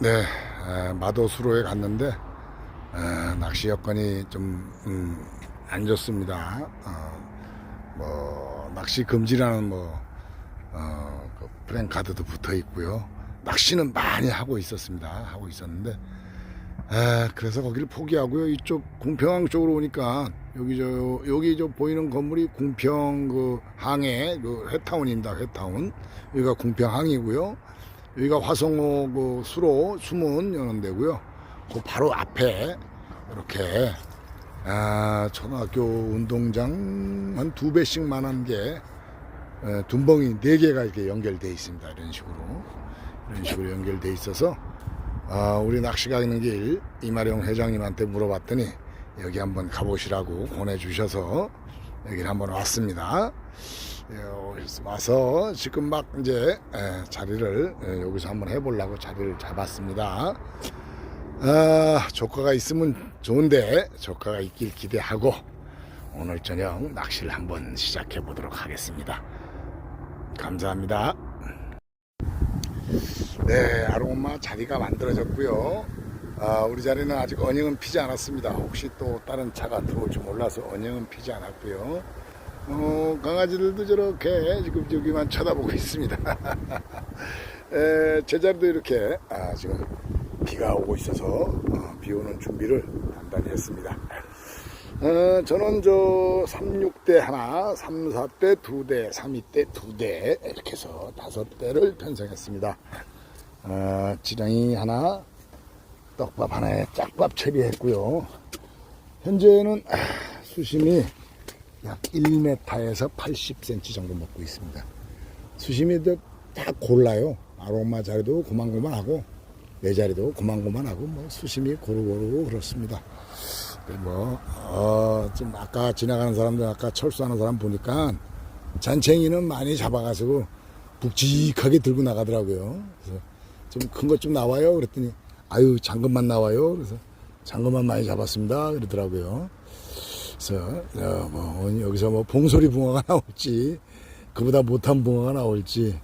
네, 에, 마도수로에 갔는데 에, 낚시 여건이 좀안 좋습니다. 어, 뭐 낚시 금지라는 뭐 어, 그 프랭카드도 붙어 있고요. 낚시는 많이 하고 있었습니다. 하고 있었는데 에, 그래서 거기를 포기하고요. 이쪽 궁평항 쪽으로 오니까 여기 저 여기 저 보이는 건물이 궁평 그 항해 그 회타운입니다. 회타운 여기가 궁평항이고요. 여기가 화성호 그 수로 여는 데고요. 그 바로 앞에 이렇게 아, 초등학교 운동장 한 두 배씩 만한 게 에, 둔벙이 네 개가 이렇게 연결돼 있습니다. 이런 식으로 이런 식으로 연결돼 있어서 아, 우리 낚시 가는 길 이마령 회장님한테 물어봤더니 여기 한번 가보시라고 보내주셔서 여기를 한번 왔습니다. 예, 와서 지금 막 이제 에, 자리를 에, 여기서 한번 해보려고 자리를 잡았습니다. 아, 조카가 있으면 좋은데 조카가 있길 기대하고 오늘 저녁 낚시를 한번 시작해 보도록 하겠습니다. 감사합니다. 네, 아로마 자리가 만들어졌고요. 아, 우리 자리는 아직 언영은 피지 않았습니다. 혹시 또 다른 차가 들어올지 몰라서 언영은 피지 않았고요. 어, 강아지들도 저렇게 지금 여기만 쳐다보고 있습니다. 에, 제 자리도 이렇게 아, 지금 비가 오고 있어서 어, 비 오는 준비를 단단히 했습니다. 어, 저는 저 36대 하나, 34대 2대, 32대 2대 이렇게 해서 다섯 대를 편성했습니다. 어, 지렁이 하나, 떡밥 하나에 짝밥 처리했고요. 현재는 아, 수심이 약 1m에서 80cm 정도 먹고 있습니다. 수심이 다 골라요. 아로마 자리도 고만고만하고 내 자리도 고만고만하고 뭐 수심이 고루고루 그렇습니다. 뭐, 어, 좀 아까 지나가는 사람들 아까 철수하는 사람 보니까 잔챙이는 많이 잡아가지고 묵직하게 들고 나가더라고요. 그래서 좀 큰 것 좀 나와요. 그랬더니 아유 장금만 나와요. 그래서 장금만 많이 잡았습니다. 그러더라고요. 그래서 어, 뭐 여기서 뭐 봉소리 붕어가 나올지 그보다 못한 붕어가 나올지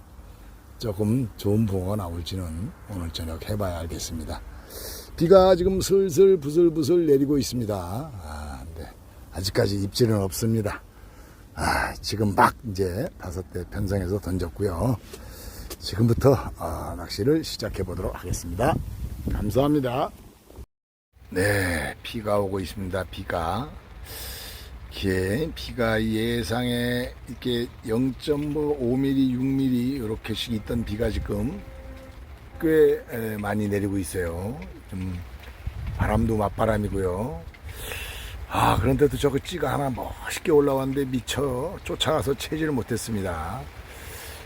조금 좋은 붕어가 나올지는 오늘 저녁 해봐야 알겠습니다. 비가 지금 슬슬 부슬부슬 내리고 있습니다. 아, 근데 아직까지 입질은 없습니다. 아, 지금 막 이제 다섯 대 편성해서 던졌고요. 지금부터 어, 낚시를 시작해 보도록 하겠습니다. 감사합니다. 네, 비가 오고 있습니다. 비가. 이게 비가 예상에 이렇게 0.5mm, 6mm 이렇게씩 있던 비가 지금 꽤 에, 많이 내리고 있어요. 좀 바람도 맞바람이고요. 아 그런데도 저거 찌가 하나 멋있게 올라왔는데 미쳐 쫓아가서 채지를 못했습니다.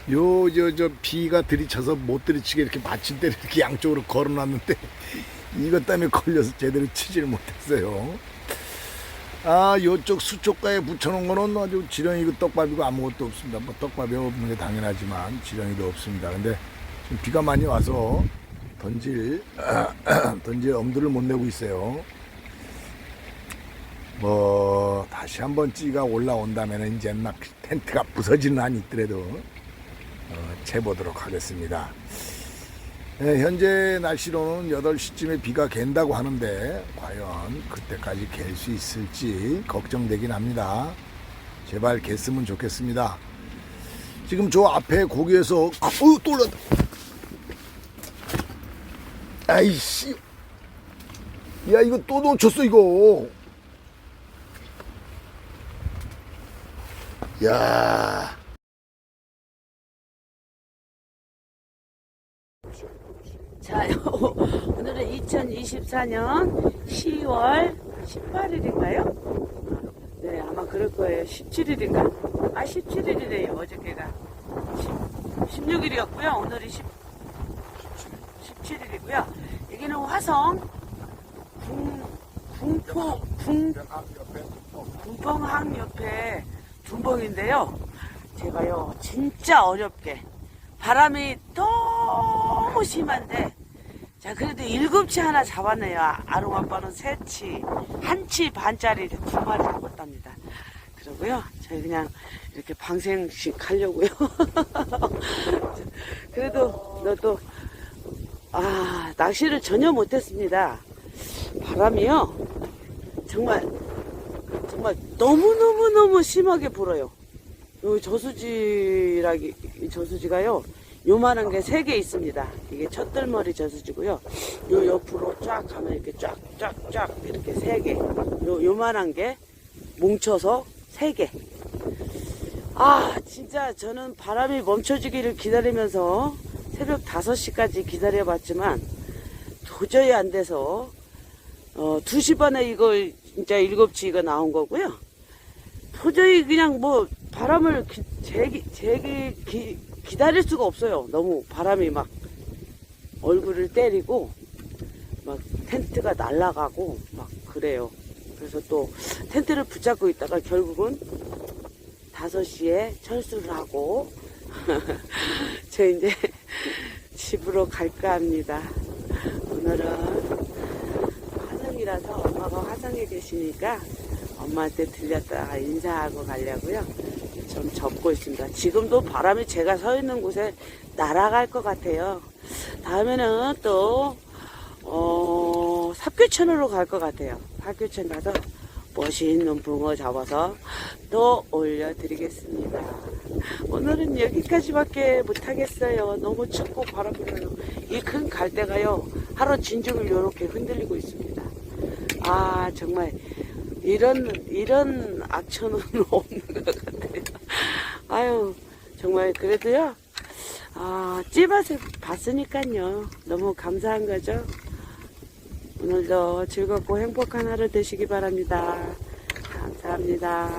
요저저 비가 들이쳐서 못 들이치게 이렇게 마침대를 이렇게 양쪽으로 걸어놨는데 이것 때문에 걸려서 제대로 치지를 못했어요. 아, 요쪽 수초가에 붙여놓은 거는 아주 지렁이고 떡밥이고 아무것도 없습니다. 뭐 떡밥이 없는 게 당연하지만 지렁이도 없습니다. 근데 지금 비가 많이 와서 던질, 던질 엄두를 못 내고 있어요. 뭐, 다시 한번 찌가 올라온다면 이제 막 텐트가 부서지는 한이 있더라도 어, 채보도록 하겠습니다. 네, 현재 날씨로는 8시쯤에 비가 갠다고 하는데 과연 그때까지 갤 수 있을지 걱정되긴 합니다. 제발 갰으면 좋겠습니다. 지금 저 앞에 고기에서 어, 또 올랐다. 아이씨. 야, 이거 또 놓쳤어, 이거. 야. 자, 오늘은 2024년 10월 18일인가요? 네, 아마 그럴 거예요. 17일인가? 아, 17일이래요, 어저께가. 10, 16일이었고요. 오늘이 10, 17일이고요. 여기는 화성 궁, 궁포, 궁, 궁펑항 옆에 둔벙인데요. 제가요, 진짜 어렵게 바람이 너무 심한데 자 그래도 일곱치 하나 잡았네요 아- 아롱 아빠는 세치 한 치 반짜리 두 마리 잡았답니다 그러고요 저희 그냥 이렇게 방생식 하려고요 그래도 너도 아, 낚시를 전혀 못했습니다. 바람이요. 정말, 정말 너무너무너무 심하게 불어요. 요 저수지라기, 이 저수지가요. 요만한 게 세 개 있습니다. 이게 첫들머리 저수지고요. 요 옆으로 쫙 가면 이렇게 쫙, 쫙, 쫙 이렇게 세 개. 요, 요만한 게 뭉쳐서 세 개. 아, 진짜 저는 바람이 멈춰지기를 기다리면서 새벽 5시까지 기다려 봤지만 도저히 안 돼서 어, 2시 반에 이거 진짜 일곱치 이거 나온 거고요. 도저히 그냥 뭐 바람을 기, 제기, 제기, 기, 기다릴 수가 없어요. 너무 바람이 막 얼굴을 때리고 막 텐트가 날아가고 막 그래요. 그래서 또 텐트를 붙잡고 있다가 결국은 5시에 철수를 하고 저 이제 집으로 갈까 합니다. 오늘은 화성이라서 엄마가 화성에 계시니까 엄마한테 들렸다가 인사하고 가려고요. 좀 접고 있습니다. 지금도 바람이 제가 서 있는 곳에 날아갈 것 같아요. 다음에는 또, 어, 삽교천으로 갈 것 같아요. 삽교천 가서 멋있는 붕어 잡아서 또 올려드리겠습니다. 오늘은 여기까지밖에 못하겠어요. 너무 춥고 바람 불어요. 이 큰 갈대가요, 하루 진중을 이렇게 흔들리고 있습니다. 아, 정말, 이런, 이런 악천은. 아유, 정말, 그래도요, 아, 찌맛을 봤으니까요. 너무 감사한 거죠. 오늘도 즐겁고 행복한 하루 되시기 바랍니다. 감사합니다.